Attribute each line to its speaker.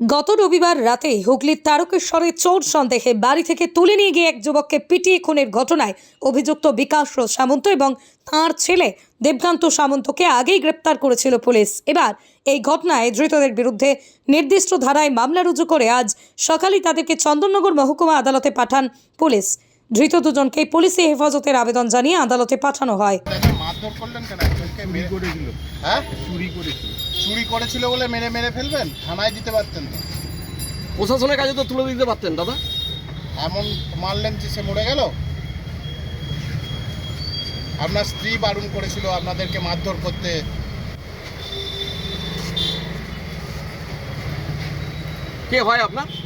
Speaker 1: গত রবিবার রাতে হুগলির তারকেশ্বরে চোর সন্দেহে বাড়ি থেকে তুলে নিয়ে গিয়ে এক যুবককে পিটিয়ে খুনের ঘটনায় অভিযুক্ত বিকাশ সামন্ত এবং তাঁর ছেলে দেবকান্ত সামন্তকে আগেই গ্রেপ্তার করেছিল পুলিশ। এবার এই ঘটনায় ধৃতদের বিরুদ্ধে নির্দিষ্ট ধারায় মামলা রুজু করে আজ সকালেই তাদেরকে চন্দননগর মহকুমা আদালতে পাঠান পুলিশ। ধৃত দুজনকে পুলিশি হেফাজতের আবেদন জানিয়ে আদালতে পাঠানো হয়।
Speaker 2: মারধর করলেন কেন? একজনকে মেরে
Speaker 3: করেছিল।
Speaker 2: হ্যাঁ?
Speaker 3: চুরি করেছিল।
Speaker 2: চুরি করেছিল বলে মেরে মেরে ফেলবেন? থানায় দিতে পারতেন তো।
Speaker 4: প্রশাসনের কাছে তো তুলে দিতে পারতেন দাদা।
Speaker 2: এমন মারলেন যে সে মরে গেল? আপনার স্ত্রী বারণ করেছিল আপনাদেরকে মারধর করতে।
Speaker 4: কে হয় আপনার?